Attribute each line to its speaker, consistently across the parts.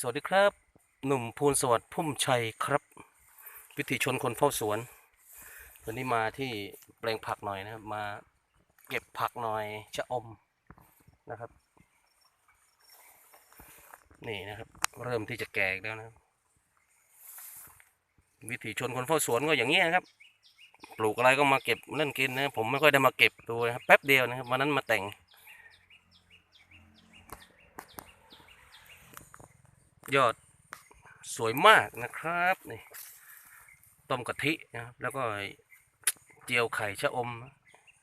Speaker 1: สวัสดีครับ หนุ่มภูลสวัสดิ์พุ่มชัยครับ วิถีชนคนเฝ้าสวน วันนี้มาที่แปลงผักหน่อยนะครับ มาเก็บผักหน่อยชะอมนะครับ นี่นะครับ เริ่มที่จะแก่แล้วนะวิถีชนคนเฝ้าสวนก็อย่างนี้ยนะครับ ปลูกอะไรก็มาเก็บเล่นกินนะ ผมไม่ค่อยได้มาเก็บดูนะครับแป๊บเดียวนะครับวันนั้นมาแต่ง ยอดสวยมากนะครับนี่ต้มกะทินะครับแล้วก็เจียวไข่ชะอม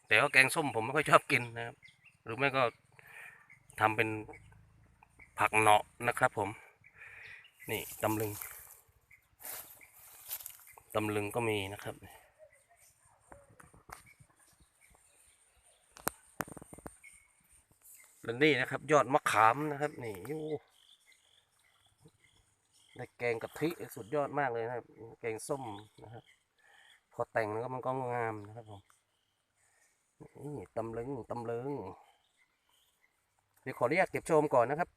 Speaker 1: แต่ว่าแกงส้มผมไม่ค่อยชอบกินนะครับ หรือไม่ก็ทำเป็นผักเนาะนะครับผม นี่ตำลึงตำลึงก็มีนะครับแล้วนี่นะครับ ยอดมะขามนะครับ นี่โอ้ได้แกงกะทิสุดยอดมากเลยนะครับ แกงส้มนะครับ พอแต่งแล้วก็มันก็งามนะครับผมนี่ตำลึงตำลึงเดี๋ยวขออนุญาตเก็บชมก่อนนะครับ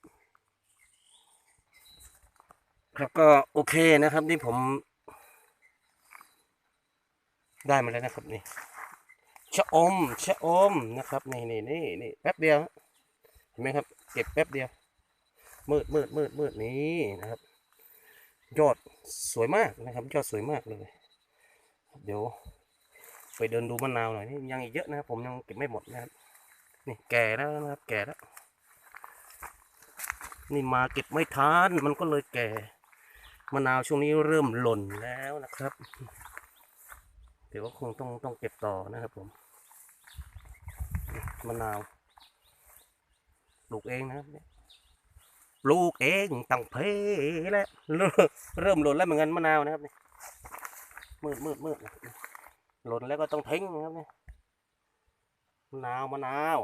Speaker 1: ครับก็โอเคนะครับนี่ผม ได้มาแล้วนะครับนี่ชะอมชะอมนะครับนี่นี่นี่นี่แป๊บเดียวเห็นไหมครับ เก็บแป๊บเดียว มืดมืดมืดมืดนี่นะครับ ยอดสวยมากนะครับ ยอดสวยมากเลย เดี๋ยว ไปเดินดูมะนาวหน่อยนี่ยังอีกเยอะนะครับผมยังเก็บไม่หมดนะครับนี่แก่แล้วนะครับ แก่แล้ว นี่มาเก็บไม่ทันมันก็เลยแก่มะนาวช่วงนี้เริ่มหล่นแล้วนะครับ เดี๋ยวก็คงต้องต้องเก็บต่อนะครับผมมะนาวปลูกเองนะครับ ลูกเองตั้งเพแล้วเริ่มหล่นแล้วเหมือนกันมะนาวนะครับนี่มืดมืดมืดหล่นแล้วก็ต้องทิ้งนะครับนี่มะนาวมะนาว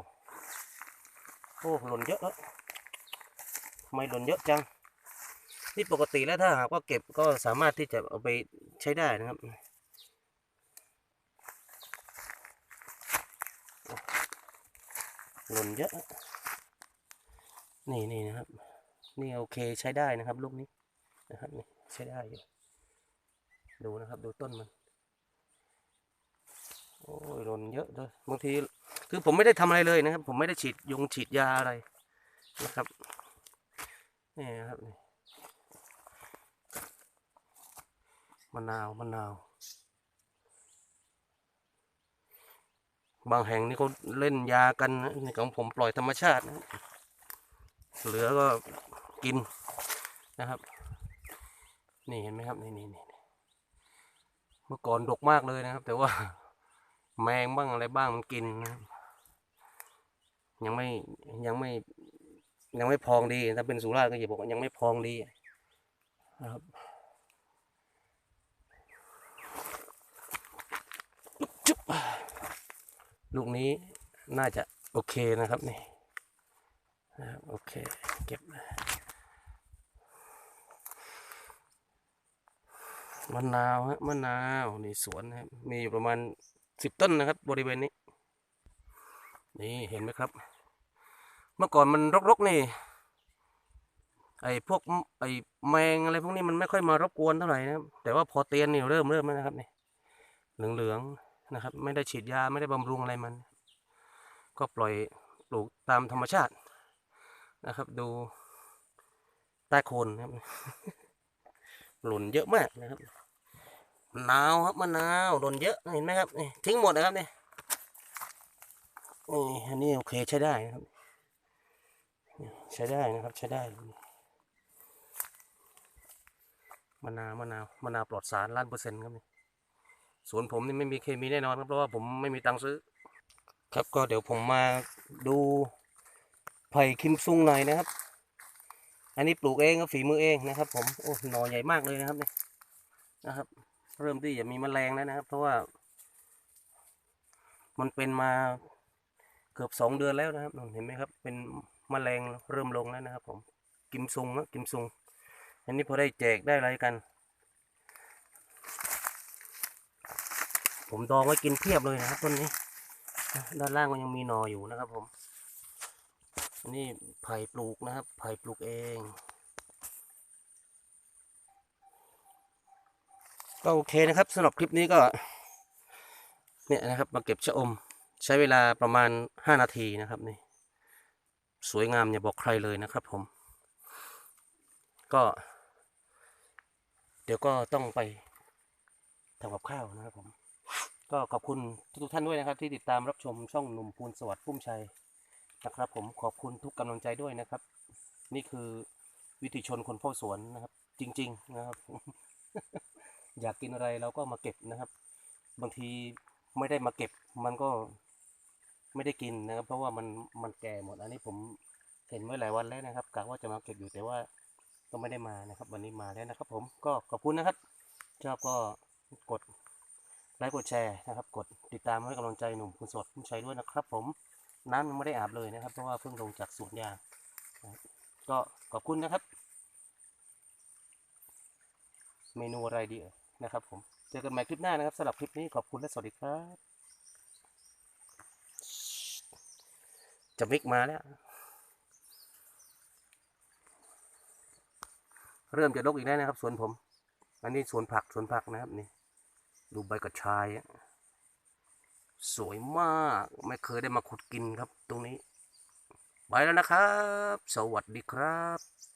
Speaker 1: โอ้หล่นเยอะแล้วทำไมหล่นเยอะจังนี่ปกติแล้วถ้าหากว่าเก็บก็สามารถที่จะเอาไปใช้ได้นะครับหล่นเยอะ นี่นี่นะครับ นี่โอเคใช้ได้นะครับลูกนี้นะครับนี่ใช้ได้อยู่ดูนะครับดูต้นมัน โอ้ยหล่นเยอะเลยบางทีคือผมไม่ได้ทำอะไรเลยนะครับ ผมไม่ได้ฉีดยงฉีดยาอะไรนะครับนี่นะครับนี่มะนาวมะนาว บางแห่งนี่เขาเล่นยากันนะนี่ของผมปล่อยธรรมชาตินะเหลือก็ กินนะครับ นี่เห็นไหมครับนี่นี่นี่เมื่อก่อนดกมากเลยนะครับ แต่ว่าแมงบ้างอะไรบ้างมันกินนะครับ ยังไม่ยังไม่ยังไม่พองดีถ้าเป็นสุราษฎร์ก็อย่าบอกว่ายังไม่พองดีนะครับจุ๊บลูกนี้น่าจะโอเคนะครับนี่นะครับโอเค เก็บ มะนาวฮะมะนาวนี่สวนนะครับมีอยู่ประมาณสิบต้นนะครับ บริเวณนี้ นี่เห็นไหมครับ เมื่อก่อนมันรกๆนี่ ไอ้พวกไอ้แมงอะไรพวกนี้มันไม่ค่อยมารบกวนเท่าไหร่นะครับแต่ว่าพอเตียนนี่เริ่มเริ่มแล้วนะครับนี่เหลืองๆนะครับ ไม่ได้ฉีดยาไม่ได้บำรุงอะไรมัน ก็ปล่อยปลูกตามธรรมชาตินะครับ ดูใต้โคนครับหล่นเยอะมากนะครับ นาวครับมะนาวหล่นเยอะเห็นไหมครับนี่ทิ้งหมดนะครับนี่นี่อันนี้โอเคใช้ได้นะครับใช้ได้นะครับใช้ได้มะนาวมะนาวมะนาวปลอดสารล้านเปอร์เซ็นต์ครับนี่สวนผมนี่ไม่มีเคมีแน่นอนครับเพราะว่าผมไม่มีตังค์ซื้อ ครับก็เดี๋ยวผมมาดูไผ่คิมซุงหน่อยนะครับ อันนี้ปลูกเองครับฝีมือเองนะครับ ผมโอ้หน่อใหญ่มากเลยนะครับนี่นะครับ เริ่มที่จะมีแมลงแล้วนะครับ เพราะว่า มันเป็นมาเกือบสองเดือนแล้วนะครับนู่นเห็นไหมครับ เป็นแมลงเริ่มลงแล้วนะครับผมกิมซุงนะกิมซุง อันนี้พอได้แจกได้อะไรกัน ผมดองไว้กินเพียบเลยนะครับต้นนี้ ด้านล่างก็ยังมีหนออยู่นะครับผม นี่ไผ่ปลูกนะครับ ไผ่ปลูกเอง ก็โอเคนะครับสำหรับคลิปนี้ก็ เนี่ยนะครับมาเก็บชะอม ใช้เวลาประมาณห้านาทีนะครับนี่สวยงามอย่าบอกใครเลยนะครับผม ก็ เดี๋ยวก็ต้องไปทำกับข้าวนะครับผม ก็ขอบคุณทุกท่านด้วยนะครับ ที่ติดตามรับชมช่องหนุ่มพูนสวัสดิ์พุ่มชัยนะครับ ผมขอบคุณทุกกำลังใจด้วยนะครับ นี่คือวิถีชนคนเฝ้าสวนนะครับ จริง ๆ นะครับ อยากกินอะไรเราก็มาเก็บนะครับ บางทีไม่ได้มาเก็บ มันก็ไม่ได้กินนะครับ เพราะว่ามันมันแก่หมดอันนี้ผมเห็นไว้หลายวันแล้วนะครับกะว่าจะมาเก็บอยู่แต่ว่าก็ไม่ได้มานะครับ วันนี้มาแล้วนะครับ ผมก็ขอบคุณนะครับชอบก็กดไลค์กดแชร์นะครับ กดติดตามให้กำลังใจหนุ่มคุณสดคุณชัยด้วยนะครับ ผมน้ำยังไม่ได้อาบเลยนะครับ เพราะว่าเพิ่งลงจากสวนยางก็ขอบคุณนะครับ เมนูอะไรดีเอ่ย นะครับผมเจอกันใหม่คลิปหน้านะครับสำหรับคลิปนี้ขอบคุณและสวัสดีครับจะมิกมาแล้ว เริ่มจะรกอีกแล้วนะครับสวนผม อันนี้สวนผักสวนผักนะครับนี่ ดูใบกระชายสวยมากไม่เคยได้มาขุดกินครับตรงนี้ ไปแล้วนะครับ สวัสดีครับ